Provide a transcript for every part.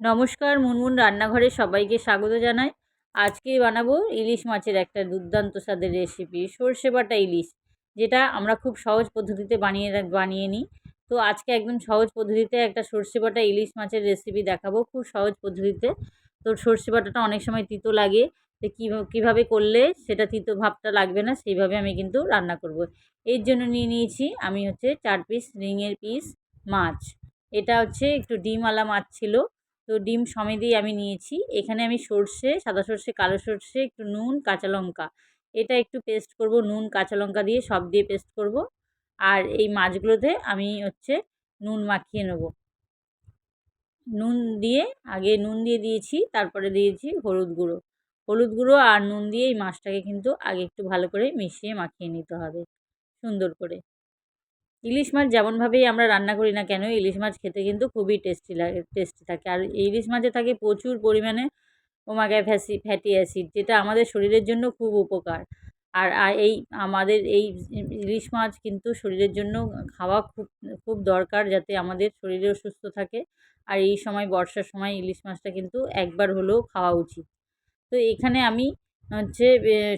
নমস্কার, মুনমুন রান্নাঘরে সবাইকে স্বাগত জানাই। আজকে বানাবো ইলিশ মাছের একটা দুর্দান্ত স্বাদের রেসিপি সর্ষে বাটা ইলিশ, যেটা আমরা খুব সহজ পদ্ধতিতে বানিয়ে বানিয়ে নিই। তো আজকে একদম সহজ পদ্ধতিতে একটা সর্ষে বাটা ইলিশ মাছের রেসিপি দেখাবো খুব সহজ পদ্ধতিতে। তো সর্ষে বাটাটা অনেক সময় তিতো লাগে, তো কীভাবে করলে সেটা তিতো ভাবটা লাগবে না, সেইভাবে আমি কিন্তু রান্না করব। এর জন্য নিয়ে নিয়েছি আমি হচ্ছে চার পিস রিংয়ের পিস মাছ। এটা হচ্ছে একটু ডিমওয়ালা মাছ ছিল তো ডিম সমেতেই আমি নিয়েছি। এখানে আমি সর্ষে, সাদা সর্ষে, কালো সর্ষে, একটু নুন, কাঁচা লঙ্কা। এটা একটু পেস্ট করব, নুন, কাঁচা লঙ্কা দিয়ে সব দিয়ে পেস্ট করব। আর এই মাছগুলোতে আমি হচ্ছে নুন মাখিয়ে নেব। নুন দিয়ে, আগে নুন দিয়ে দিয়েছি, তারপরে দিয়েছি হলুদ গুঁড়ো। হলুদ গুঁড়ো আর নুন দিয়ে এই মাছটাকে কিন্তু আগে একটু ভালো করে মিশিয়ে মাখিয়ে নিতে হবে। সুন্দর করে। ইলিশ মাছ যেমনভাবেই আমরা রান্না করি না কেন, ইলিশ মাছ খেতে কিন্তু খুবই টেস্টি লাগে টেস্টি থাকে। আর ইলিশ মাছে থাকে প্রচুর পরিমাণে ওমাগা ফ্যাসি, ফ্যাটি অ্যাসিড, যেটা আমাদের শরীরের জন্য খুব উপকার। আর এই আমাদের এই ইলিশ মাছ কিন্তু শরীরের জন্য খাওয়া খুব খুব দরকার যাতে আমাদের শরীরেও সুস্থ থাকে। আর এই সময় বর্ষার সময় ইলিশ মাছটা কিন্তু একবার হলেও খাওয়া উচিত। তো এখানে আমি হচ্ছে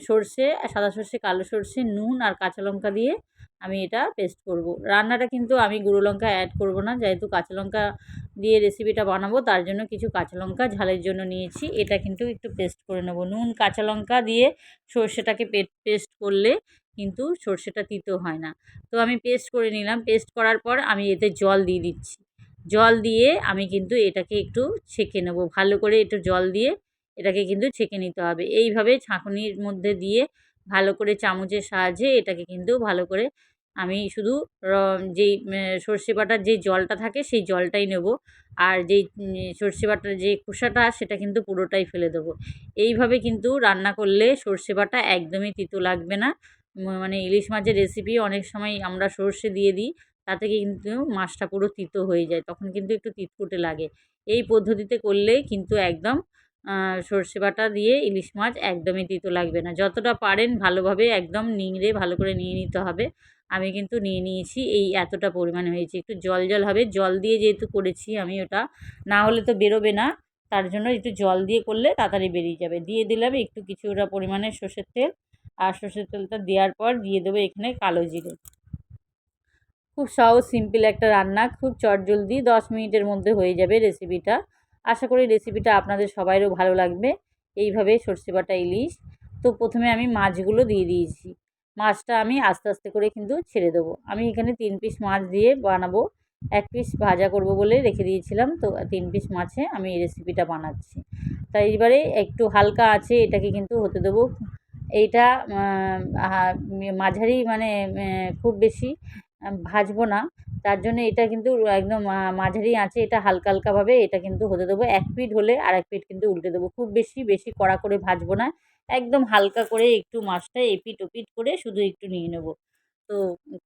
সর্ষে, সাদা সর্ষে, কালো সর্ষে, নুন আর কাঁচা লঙ্কা দিয়ে আমি এটা পেস্ট করব। রান্নাটা কিন্তু আমি গুঁড়ো লঙ্কা অ্যাড করব না, যেহেতু কাঁচা লঙ্কা দিয়ে রেসিপিটা বানাবো, তার জন্য কিছু কাঁচা লঙ্কা ঝালের জন্য নিয়েছি। এটা কিন্তু একটু পেস্ট করে নেব। নুন, কাঁচা লঙ্কা দিয়ে সর্ষেটাকে পেস্ট করলে কিন্তু সর্ষেটা তিতো হয় না। তো আমি পেস্ট করে নিলাম। পেস্ট করার পর আমি এতে জল দিয়ে দিচ্ছি। জল দিয়ে আমি কিন্তু এটাকে একটু ছেঁকে নেব। ভালো করে একটু জল দিয়ে এটাকে কিন্তু ছেঁকে নিতে হবে। এইভাবে ছাঁকুনির মধ্যে দিয়ে ভালো করে চামচের সাহায্যে এটাকে কিন্তু ভালো করে আমি শুধু যেই সর্ষে বাটার যে জলটা থাকে সেই জলটাই নেব। আর যেই সর্ষে বাটার যে খোসাটা, সেটা কিন্তু পুরোটাই ফেলে দেবো। এইভাবে কিন্তু রান্না করলে সর্ষে বাটা একদমই তিতো লাগবে না। মানে ইলিশ মাছের রেসিপি অনেক সময় আমরা সর্ষে দিয়ে দিই তাতে কিন্তু মাছটা পুরো তিতো হয়ে যায়, তখন কিন্তু একটু তিতকুটে লাগে। এই পদ্ধতিতে করলে কিন্তু একদম সর্ষে বাটা দিয়ে ইলিশ মাছ একদমই তিতো লাগবে না। যতটা পারেন ভালোভাবে একদম নিংড়ে ভালো করে নিয়ে নিতে হবে। আমি কিন্তু নিয়ে নিয়েছি, এই এতটা পরিমাণে হয়েছে। একটু জল জল হবে, জল দিয়ে যেহেতু করেছি আমি ওটা, না হলে তো বেরোবে না। তার জন্য একটু জল দিয়ে করলে তাড়াতাড়ি বেরিয়ে যাবে। দিয়ে দিলাম একটু কিছুটা পরিমাণে সর্ষের তেল, আর সর্ষের তেলটা দেওয়ার পর দিয়ে দেবো এখানে কালো জিরে। খুব সহজ সিম্পল একটা রান্না, খুব চটজলদি, দশ মিনিটের মধ্যে হয়ে যাবে রেসিপিটা আশা করি রেসিপিটা আপনাদের সবাইরও ভালো লাগবে। এইভাবে সর্ষে বাটা ইলিশ। তো প্রথমে আমি মাছগুলো দিয়ে দিয়েছি। মাছটা আমি আস্তে আস্তে করে কিন্তু ছেড়ে দেবো। আমি এখানে তিন পিস মাছ দিয়ে বানাবো। এক পিস ভাজা করব বলে রেখে দিয়েছিলাম। তো তিন পিস মাছে আমি এই রেসিপিটা বানাচ্ছি। তাই এবারে একটু হালকা আছে, এটাকে কিন্তু হতে দেবো। এইটা মাঝারি মানে খুব বেশি ভাজবো না। তার জন্য এটা কিন্তু একদম মাঝারি আছে, এটা হালকা হালকাভাবে এটা কিন্তু হতে দেবো। এক পিঠ হলে আর এক পিঠ কিন্তু উল্টে দেবো। খুব বেশি বেশি কড়া করে ভাজবো না। একদম হালকা করে একটু মাছটা এপিট ওপিট করে শুধু একটু নিয়ে নেব। তো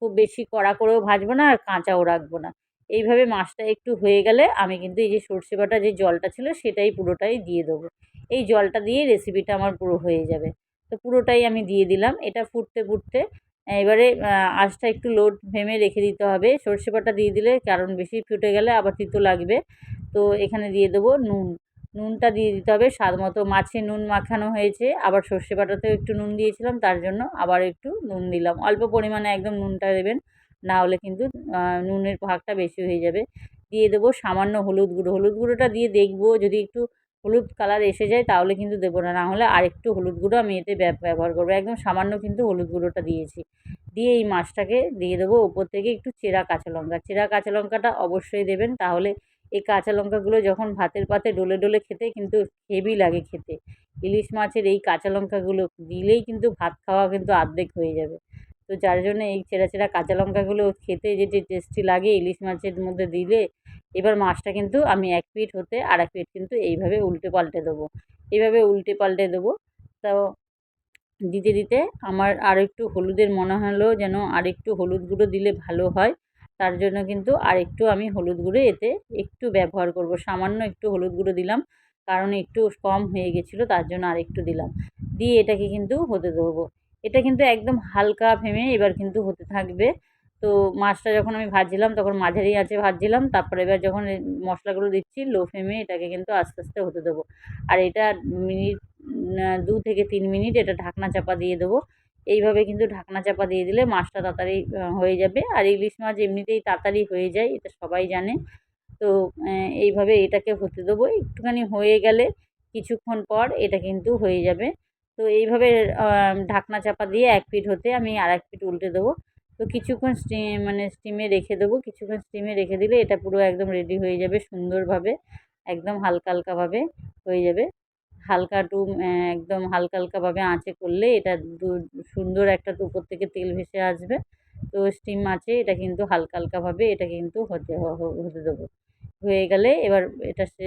খুব বেশি কড়া করেও ভাজবো না আর কাঁচাও রাখব না। এইভাবে মাছটা একটু হয়ে গেলে আমি কিন্তু এই যে সর্ষে বাটা যে জলটা ছিল সেটাই পুরোটাই দিয়ে দেবো। এই জলটা দিয়ে রেসিপিটা আমার পুরো হয়ে যাবে। তো পুরোটাই আমি দিয়ে দিলাম। এটা ফুটতে ফুটতে এবারে আঁচটা একটু লো ফ্লেমে রেখে দিতে হবে। সর্ষে বাটা দিয়ে দিলে কারণ বেশি ফুটে গেলে আবার তিতো লাগবে। তো এখানে দিয়ে দেবো নুন। নুনটা দিয়ে দিতে হবে স্বাদ মতো। মাছে নুন মাখানো হয়েছে, আবার সর্ষে বাটাতেও একটু নুন দিয়েছিলাম, তার জন্য আবার একটু নুন দিলাম। অল্প পরিমাণে একদম নুনটা দেবেন, না হলে কিন্তু নুনের ভাগটা বেশি হয়ে যাবে। দিয়ে দেবো সামান্য হলুদ গুঁড়ো। হলুদ গুঁড়োটা দিয়ে দেখব, যদি একটু হলুদ কালার এসে যায় তাহলে কিন্তু দেবো না। না হলে আরেকটু হলুদ গুঁড়ো আমি এতে ব্যবহার করব। একদম সামান্য কিন্তু হলুদ গুঁড়োটা দিয়েছি। দিয়ে এই মাছটাকে দিয়ে দেবো ওপর থেকে একটু চেরা কাঁচা লঙ্কা। চেরা কাঁচা লঙ্কাটা অবশ্যই দেবেন, তাহলে এই কাঁচা লঙ্কাগুলো যখন ভাতের পাতে ডলে ডলে খেতে কিন্তু হেভি লাগে খেতে। ইলিশ মাছের এই কাঁচা লঙ্কাগুলো দিলেই কিন্তু ভাত খাওয়া কিন্তু আর্ধেক হয়ে যাবে। তো যার জন্য এই চেরা চেরা কাঁচা লঙ্কাগুলো খেতে যে যে টেস্টি লাগে, ইলিশ মাছের মধ্যে দিলে এবার মাছটা কিন্তু আমি এক পিঠ হতে আর এক পিঠ কিন্তু এইভাবে উল্টে পাল্টে দেবো। এইভাবে উল্টে পাল্টে দেবো। তো দিতে দিতে আমার আর একটু হলুদের মনে হলো যেন আর একটু হলুদ গুঁড়ো দিলে ভালো হয়। তার জন্য কিন্তু আর একটু আমি হলুদ গুঁড়ো এতে একটু ব্যবহার করব। সামান্য একটু হলুদ গুঁড়ো দিলাম কারণ একটু কম হয়ে গেছিল তার জন্য আর একটু দিলাম। দিয়ে এটাকে কিন্তু হতে দেবো। এটা কিন্তু একদম হালকা ফ্লেমে এবার কিন্তু হতে থাকবে। তো মাছটা যখন আমি ভাজছিলাম, তখন মাঝারি আঁচে ভাজছিলাম, তারপরে এবার যখন মশলাগুলো দিচ্ছি, লো ফ্লেমে এটাকে কিন্তু আস্তে আস্তে হতে দেবো। আর এটা মিনিট দু থেকে তিন মিনিট এটা ঢাকনা চাপা দিয়ে দেবো। এইভাবে কিন্তু ঢাকনা চাপা দিয়ে দিলে মাছটা তাড়াতাড়ি হয়ে যাবে। আর ইলিশ মাছ এমনিতেই তাড়াতাড়ি হয়ে যায়, এটা সবাই জানে। তো এইভাবে এটাকে হতে দেবো। একটুখানি হয়ে গেলে কিছুক্ষণ পর এটা কিন্তু হয়ে যাবে। তো এইভাবে ঢাকনা চাপা দিয়ে এক পিঠ হতে আমি আর এক পিঠ উল্টে দেবো। তো কিছুক্ষণ স্টিম মানে স্টিমে রেখে দেবো। কিছুক্ষণ স্টিমে রেখে দিলে এটা পুরো একদম রেডি হয়ে যাবে সুন্দরভাবে। একদম হালকা হালকাভাবে হয়ে যাবে। হালকা টু একদম হালকা হালকাভাবে আঁচে করলে এটা সুন্দর একটা উপর থেকে তেল ভেসে আসবে। তো স্টিম আছে, এটা কিন্তু হালকা হালকাভাবে এটা কিন্তু হতে হতে দেবো। হয়ে গেলে এবার এটা সে,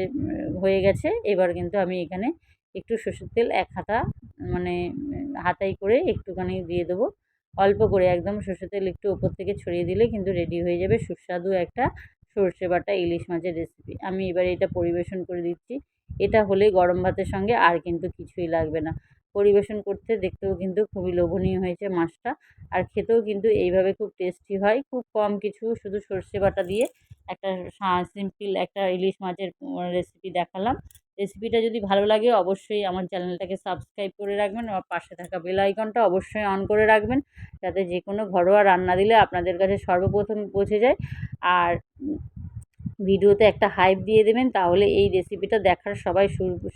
হয়ে গেছে। এবার কিন্তু আমি এখানে একটু সর্ষের তেল এক হাতা মানে হাতাই করে একটুখানি দিয়ে দেবো। অল্প করে একদম সর্ষের তেল একটু ওপর থেকে ছড়িয়ে দিলে কিন্তু রেডি হয়ে যাবে সুস্বাদু একটা সর্ষে বাটা ইলিশ মাছের রেসিপি আমি এবার এটা পরিবেশন করে দিচ্ছি। এটা হলে গরম ভাতের সঙ্গে আর কিন্তু কিছুই লাগবে না। পরিবেশন করতে দেখতেও কিন্তু খুবই লোভনীয় হয়েছে মাছটা। আর খেতেও কিন্তু এইভাবে খুব টেস্টি হয়। খুব কম কিছু শুধু সর্ষে বাটা দিয়ে একটা সিম্পল একটা ইলিশ মাছের রেসিপি দেখালাম। রেসিপিটা যদি ভালো লাগে, অবশ্যই আমার চ্যানেলটাকে সাবস্ক্রাইব করে রাখবেন। আর পাশে থাকা বেল আইকনটা অবশ্যই অন করে রাখবেন, যাতে যে কোনো ঘরোয়া রান্না দিলে আপনাদের কাছে সর্বপ্রথম পৌঁছে যায়। আর ভিডিওতে একটা হাইপ দিয়ে দেবেন, তাহলে এই রেসিপিটা দেখার সবাই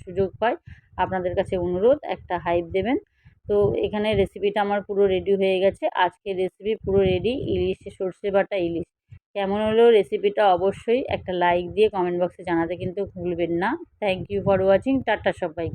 সুযোগ পায়। আপনাদের কাছে অনুরোধ, একটা হাইপ দেবেন। তো এখানে রেসিপিটা আমার পুরো রেডি হয়ে গেছে। আজকে রেসিপি পুরো রেডি ইলিশ সর্ষে বাটা ইলিশ। কেমন হলো রেসিপিটা অবশ্যই একটা লাইক দিয়ে কমেন্ট বক্সে জানাতে কিন্তু ভুলবেন না। Thank you for watching tata সবাই